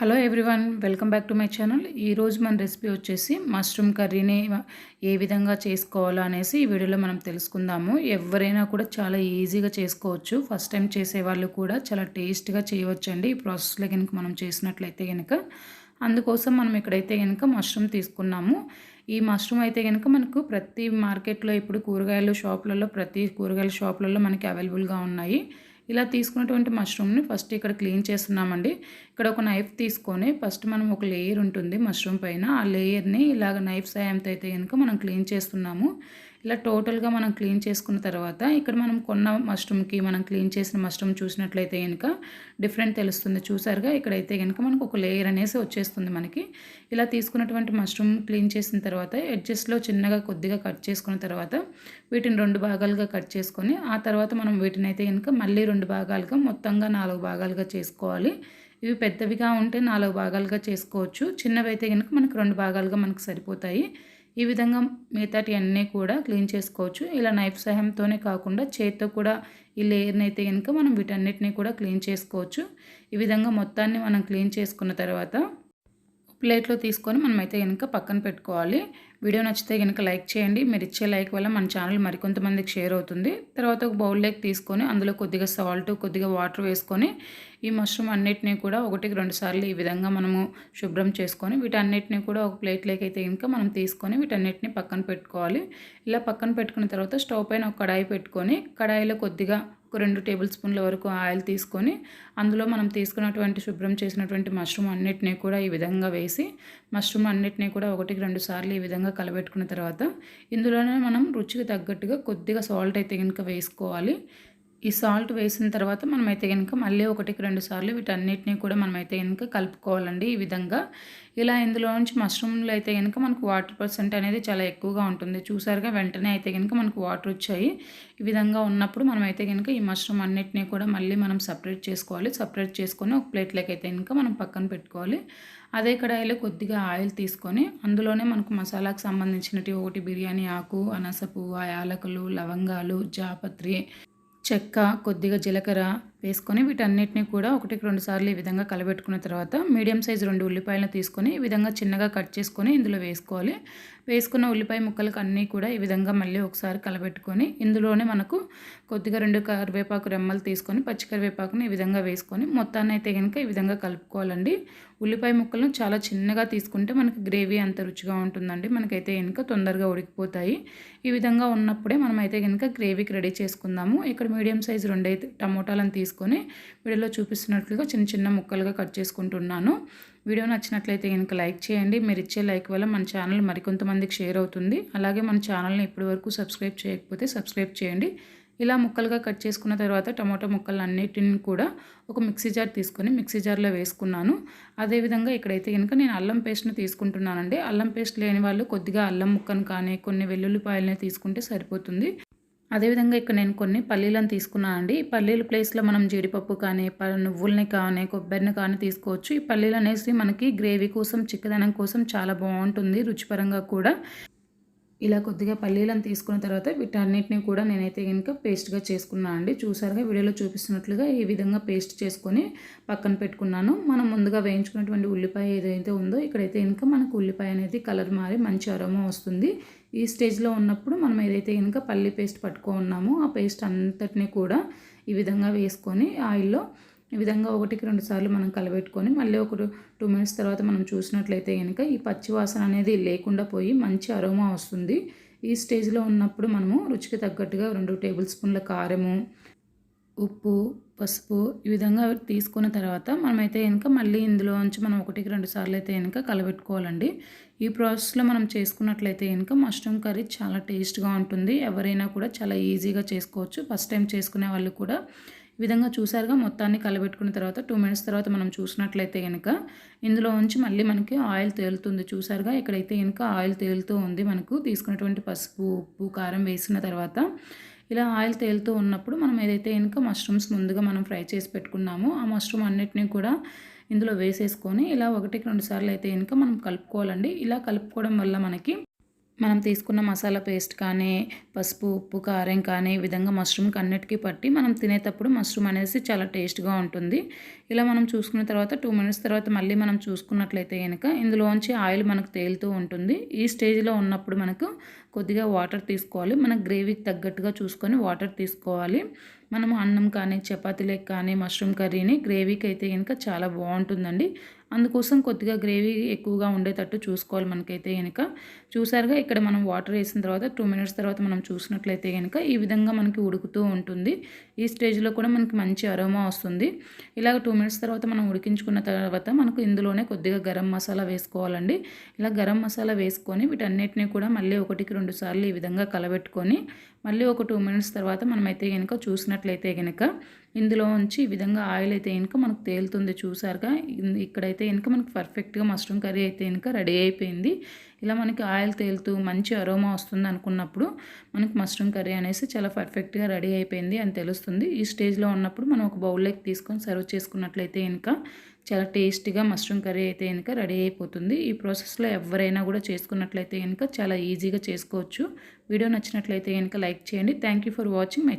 Hello everyone welcome back to my channel. ఈరోజు మన recipe వచ్చేసి మష్రూమ్ కర్రీని ఏ విధంగా చేసుకోవాలో అనేసి ఈ వీడియోలో మనం తెలుసుకుందాము. ఎవరైనా కూడా చాలా ఈజీగా చేసుకోవచ్చు. ఫస్ట్ టైం చేసే వాళ్ళు కూడా చాలా టేస్ట్గా చేయవచ్చండి. ఈ ప్రాసెస్లో కనుక మనం చేసినట్లయితే కనుక అందుకోసం మనం ఇక్కడైతే కనుక మష్రూమ్ తీసుకున్నాము. ఈ మష్రూమ్ అయితే కనుక మనకు ప్రతి మార్కెట్లో ఇప్పుడు కూరగాయలు షాపులలో ప్రతి కూరగాయల షాపులలో మనకి అవైలబుల్గా ఉన్నాయి. ఇలా తీసుకున్నటువంటి మష్రూమ్ని ఫస్ట్ ఇక్కడ క్లీన్ చేస్తున్నామండి. ఇక్కడ ఒక నైఫ్ తీసుకొని ఫస్ట్ మనం ఒక లేయర్ ఉంటుంది మష్రూమ్ పైన. ఆ లేయర్ని ఇలాగ నైఫ్ సాయంతో అయితే కనుక మనం క్లీన్ చేస్తున్నాము. ఇలా టోటల్గా మనం క్లీన్ చేసుకున్న తర్వాత ఇక్కడ మనం కొన్న మష్రూమ్కి మనం క్లీన్ చేసిన మష్రూమ్ చూసినట్లయితే కనుక డిఫరెంట్ తెలుస్తుంది. చూసారుగా? ఇక్కడైతే కనుక మనకు ఒక లేయర్ అనేసి వచ్చేస్తుంది మనకి. ఇలా తీసుకున్నటువంటి మష్రూమ్ క్లీన్ చేసిన తర్వాత ఎడ్జస్ట్లో చిన్నగా కొద్దిగా కట్ చేసుకున్న తర్వాత వీటిని రెండు భాగాలుగా కట్ చేసుకొని ఆ తర్వాత మనం వీటిని అయితే కనుక మళ్ళీ రెండు భాగాలుగా మొత్తంగా నాలుగు భాగాలుగా చేసుకోవాలి. ఇవి పెద్దవిగా ఉంటే నాలుగు భాగాలుగా చేసుకోవచ్చు. చిన్నవి అయితే కనుక మనకు రెండు భాగాలుగా మనకు సరిపోతాయి. ఈ విధంగా మిగతాటి అన్నీ కూడా క్లీన్ చేసుకోవచ్చు. ఇలా నైఫ్ సహాయంతోనే కాకుండా చేత్తో కూడా ఈ లేయర్ని అయితే కనుక మనం వీటన్నిటిని కూడా క్లీన్ చేసుకోవచ్చు. ఈ విధంగా మొత్తాన్ని మనం క్లీన్ చేసుకున్న తర్వాత ప్లేట్లో తీసుకొని మనమైతే కనుక పక్కన పెట్టుకోవాలి. వీడియో నచ్చితే కనుక లైక్ చేయండి. మీరు ఇచ్చే లైక్ వల్ల మన ఛానల్ మరికొంతమందికి షేర్ అవుతుంది. తర్వాత ఒక బౌల్ లైక్ తీసుకొని అందులో కొద్దిగా సాల్ట్ కొద్దిగా వాటర్ వేసుకొని ఈ మష్రూమ్ అన్నిటినీ కూడా ఒకటికి రెండు సార్లు ఈ విధంగా మనము శుభ్రం చేసుకొని వీటన్నిటిని కూడా ఒక ప్లేట్లోకి అయితే కనుక మనం తీసుకొని వీటన్నిటిని పక్కన పెట్టుకోవాలి. ఇలా పక్కన పెట్టుకున్న తర్వాత స్టవ్ పైన ఒక కడాయి పెట్టుకొని కడాయిలో కొద్దిగా ఒక రెండు టేబుల్ స్పూన్ల వరకు ఆయిల్ తీసుకొని అందులో మనం తీసుకున్నటువంటి శుభ్రం చేసినటువంటి మష్రూమ్ అన్నిటినీ కూడా ఈ విధంగా వేసి మష్రూమ్ అన్నిటినీ కూడా ఒకటికి రెండు సార్లు ఈ విధంగా కలబెట్టుకున్న తర్వాత ఇందులోనే మనం రుచికి తగ్గట్టుగా కొద్దిగా సాల్ట్ అయితే కనుక వేసుకోవాలి. ఈ సాల్ట్ వేసిన తర్వాత మనమైతే కనుక మళ్ళీ ఒకటికి రెండు సార్లు వీటన్నిటిని కూడా మనమైతే కనుక కలుపుకోవాలండి ఈ విధంగా. ఇలా ఇందులో నుంచి మష్రూమ్లో అయితే కనుక మనకు వాటర్ పర్సెంట్ అనేది చాలా ఎక్కువగా ఉంటుంది. చూసారుగా వెంటనే అయితే కనుక మనకు వాటర్ వచ్చాయి. ఈ విధంగా ఉన్నప్పుడు మనమైతే కనుక ఈ మష్రూమ్ అన్నిటినీ కూడా మళ్ళీ మనం సపరేట్ చేసుకోవాలి. సపరేట్ చేసుకొని ఒక ప్లేట్లోకి అయితే కనుక మనం పక్కన పెట్టుకోవాలి. అదే కడాయిలో కొద్దిగా ఆయిల్ తీసుకొని అందులోనే మనకు మసాలాకు సంబంధించినవి ఒకటి బిర్యానీ ఆకు అనస పువ్వు యాలకులు లవంగాలు జాపత్రి చెక్క కొద్దిగా జీలకర్ర వేసుకొని వీటన్నిటిని కూడా ఒకటికి రెండు సార్లు ఈ విధంగా కలబెట్టుకున్న తర్వాత మీడియం సైజు రెండు ఉల్లిపాయలను తీసుకొని ఈ విధంగా చిన్నగా కట్ చేసుకొని ఇందులో వేసుకోవాలి. వేసుకున్న ఉల్లిపాయ ముక్కలకు అన్నీ కూడా ఈ విధంగా మళ్ళీ ఒకసారి కలబెట్టుకొని ఇందులోనే మనకు కొద్దిగా రెండు కరివేపాకు రెమ్మలు తీసుకొని పచ్చి కరివేపాకుని ఈ విధంగా వేసుకొని మొత్తాన్ని అయితే కనుక ఈ విధంగా కలుపుకోవాలండి. ఉల్లిపాయ ముక్కలను చాలా చిన్నగా తీసుకుంటే మనకి గ్రేవీ అంత రుచిగా ఉంటుందండి. మనకైతే కనుక తొందరగా ఉడికిపోతాయి. ఈ విధంగా ఉన్నప్పుడే మనమైతే కనుక గ్రేవీకి రెడీ చేసుకుందాము. ఇక్కడ మీడియం సైజు రెండైతే టమోటాలను తీసుకొని తీసుకొని వీడియోలో చూపిస్తున్నట్లుగా చిన్న చిన్న ముక్కలుగా కట్ చేసుకుంటున్నాను. వీడియో నచ్చినట్లయితే కనుక లైక్ చేయండి. మీరు ఇచ్చే లైక్ వల్ల మన ఛానల్ మరికొంతమందికి షేర్ అవుతుంది. అలాగే మన ఛానల్ని ఇప్పటివరకు సబ్స్క్రైబ్ చేయకపోతే సబ్స్క్రైబ్ చేయండి. ఇలా ముక్కలుగా కట్ చేసుకున్న తర్వాత టమాటో ముక్కలు అన్నిటిని కూడా ఒక మిక్సీ జార్ తీసుకొని మిక్సీ జార్లో వేసుకున్నాను. అదేవిధంగా ఇక్కడైతే కనుక నేను అల్లం పేస్ట్ని తీసుకుంటున్నానండి. అల్లం పేస్ట్ లేని వాళ్ళు కొద్దిగా అల్లం ముక్కను కానీ కొన్ని వెల్లుల్లిపాయలని తీసుకుంటే సరిపోతుంది. అదేవిధంగా ఇక్కడ నేను కొన్ని పల్లీలను తీసుకున్నాను అండి. ఈ పల్లీల ప్లేస్లో మనం జీడిపప్పు కానీ నువ్వుల్ని కానీ కొబ్బరిని కానీ తీసుకోవచ్చు. ఈ పల్లీలు అనేసి మనకి గ్రేవీ కోసం చిక్కదనం కోసం చాలా బాగుంటుంది రుచిపరంగా కూడా. ఇలా కొద్దిగా పల్లీలను తీసుకున్న తర్వాత వీటన్నిటిని కూడా నేనైతే కనుక పేస్ట్గా చేసుకున్నాను అండి. చూసారుగా వీడియోలో చూపిస్తున్నట్లుగా ఈ విధంగా పేస్ట్ చేసుకొని పక్కన పెట్టుకున్నాను. మనం ముందుగా వేయించుకున్నటువంటి ఉల్లిపాయ ఏదైతే ఉందో ఇక్కడైతే కనుక మనకు ఉల్లిపాయ అనేది కలర్ మారి మంచి అరోమా వస్తుంది. ఈ స్టేజ్లో ఉన్నప్పుడు మనం ఏదైతే కనుక పల్లి పేస్ట్ పట్టుకో ఉన్నామో ఆ పేస్ట్ అంతటిని కూడా ఈ విధంగా వేసుకొని ఆయిల్లో ఈ విధంగా ఒకటికి రెండు సార్లు మనం కలబెట్టుకొని మళ్ళీ ఒక టూ మినిట్స్ తర్వాత మనం చూసినట్లయితే కనుక ఈ పచ్చి వాసన అనేది లేకుండా పోయి మంచి అరోమా వస్తుంది. ఈ స్టేజ్లో ఉన్నప్పుడు మనము రుచికి తగ్గట్టుగా రెండు టేబుల్ స్పూన్ల కారము ఉప్పు పసుపు ఈ విధంగా తీసుకున్న తర్వాత మనమైతే కనుక మళ్ళీ ఇందులో నుంచి మనం ఒకటికి రెండు సార్లు అయితే కనుక కలబెట్టుకోవాలండి. ఈ ప్రాసెస్లో మనం చేసుకున్నట్లయితే కనుక మష్రూమ్ కర్రీ చాలా టేస్ట్గా ఉంటుంది. ఎవరైనా కూడా చాలా ఈజీగా చేసుకోవచ్చు. ఫస్ట్ టైం చేసుకునే వాళ్ళు కూడా ఈ విధంగా చూసారుగా మొత్తాన్ని కలబెట్టుకున్న తర్వాత టూ మినిట్స్ తర్వాత మనం చూసినట్లయితే కనుక ఇందులో ఉంచి మళ్ళీ మనకి ఆయిల్ తేలుతుంది. చూసారుగా ఇక్కడైతే కనుక ఆయిల్ తేలుతూ ఉంది మనకు తీసుకున్నటువంటి పసుపు ఉప్పు కారం వేసిన తర్వాత ఇలా ఆయిల్ తేలుతూ ఉన్నప్పుడు మనం ఏదైతే కనుక మష్రూమ్స్ ముందుగా మనం ఫ్రై చేసి పెట్టుకున్నామో ఆ మష్రూమ్ అన్నిటినీ కూడా ఇందులో వేసేసుకొని ఇలా ఒకటికి రెండు సార్లు అయితే కనుక మనం కలుపుకోవాలండి. ఇలా కలుపుకోవడం వల్ల మనకి మనం తీసుకున్న మసాలా పేస్ట్ కానీ పసుపు ఉప్పు కారం కానీ ఈ విధంగా మష్రూమ్కి అన్నిటికీ పట్టి మనం తినేటప్పుడు మష్రూమ్ అనేసి చాలా టేస్ట్గా ఉంటుంది. ఇలా మనం చూసుకున్న తర్వాత టూ మినిట్స్ తర్వాత మళ్ళీ మనం చూసుకున్నట్లయితే కనుక ఇందులోంచి ఆయిల్ మనకు తేలుతూ ఉంటుంది. ఈ స్టేజ్లో ఉన్నప్పుడు మనకు కొద్దిగా వాటర్ తీసుకోవాలి. మన గ్రేవీకి తగ్గట్టుగా చూసుకొని వాటర్ తీసుకోవాలి. మనం అన్నం కానీ చపాతీలకు కానీ మష్రూమ్ కర్రీని గ్రేవీకి అయితే కనుక చాలా బాగుంటుందండి. అందుకోసం కొద్దిగా గ్రేవీ ఎక్కువగా ఉండేటట్టు చూసుకోవాలి మనకైతే కనుక చూసారుగా ఇక్కడ మనం వాటర్ వేసిన తర్వాత టూ మినిట్స్ తర్వాత మనం చూసినట్లయితే కనుక ఈ విధంగా మనకి ఉడుకుతూ ఉంటుంది. ఈ స్టేజ్లో కూడా మనకి మంచి అరోమా వస్తుంది. ఇలాగ టూ మినిట్స్ తర్వాత మనం ఉడికించుకున్న తర్వాత మనకు ఇందులోనే కొద్దిగా గరం మసాలా వేసుకోవాలండి. ఇలా గరం మసాలా వేసుకొని వీటన్నిటిని కూడా మళ్ళీ ఒకటికి రెండు సార్లు ఈ విధంగా కలబెట్టుకొని మళ్ళీ ఒక టూ మినిట్స్ తర్వాత మనమైతే కనుక చూసినట్లయితే కనుక ఇందులో ఉంచి ఈ విధంగా ఆయిల్ అయితే కనుక మనకు తేలుతుంది చూసారుగా. ఇక్కడైతే కనుక మనకు పర్ఫెక్ట్గా మష్రూమ్ కర్రీ అయితే కనుక రెడీ అయిపోయింది. ఇలా మనకి ఆయిల్ తేలుతూ మంచి అరోమా వస్తుంది అనుకున్నప్పుడు మనకి మష్రూమ్ కర్రీ అనేసి చాలా పర్ఫెక్ట్గా రెడీ అయిపోయింది అని తెలుస్తుంది. ఈ స్టేజ్లో ఉన్నప్పుడు మనం ఒక బౌల్లోకి తీసుకొని సర్వ్ చేసుకున్నట్లయితే కనుక చాలా టేస్టీగా మష్రూమ్ కర్రీ అయితే కనుక రెడీ అయిపోతుంది. ఈ ప్రాసెస్లో ఎవరైనా కూడా చేసుకున్నట్లయితే కనుక చాలా ఈజీగా చేసుకోవచ్చు. వీడియో నచ్చినట్లయితే కనుక లైక్ చేయండి. Thank you for watching my